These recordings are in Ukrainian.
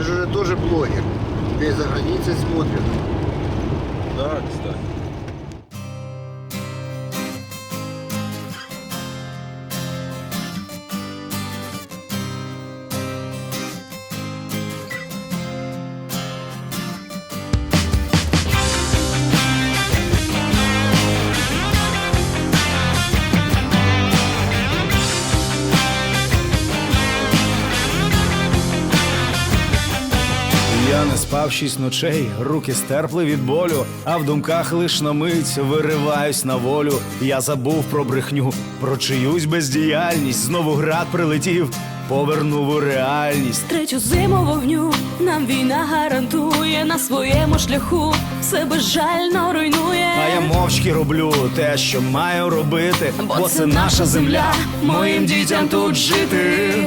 Ты же уже тоже блогер. Ты за границей смотрят. Да, кстати. Спав шість ночей, руки стерпли від болю, а в думках лиш на мить вириваюсь на волю. Я забув про брехню, про чиюсь бездіяльність. Знову град прилетів, повернув у реальність. Третю зиму вогню нам війна гарантує на своєму шляху, все безжально руйнує. А я мовчки роблю те, що маю робити, бо, це наша земля, моїм дітям тут жити.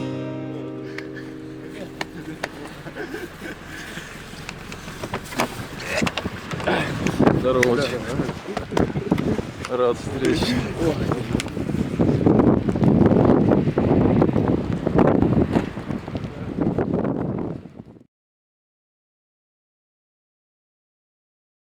Здорово. Рад встрече.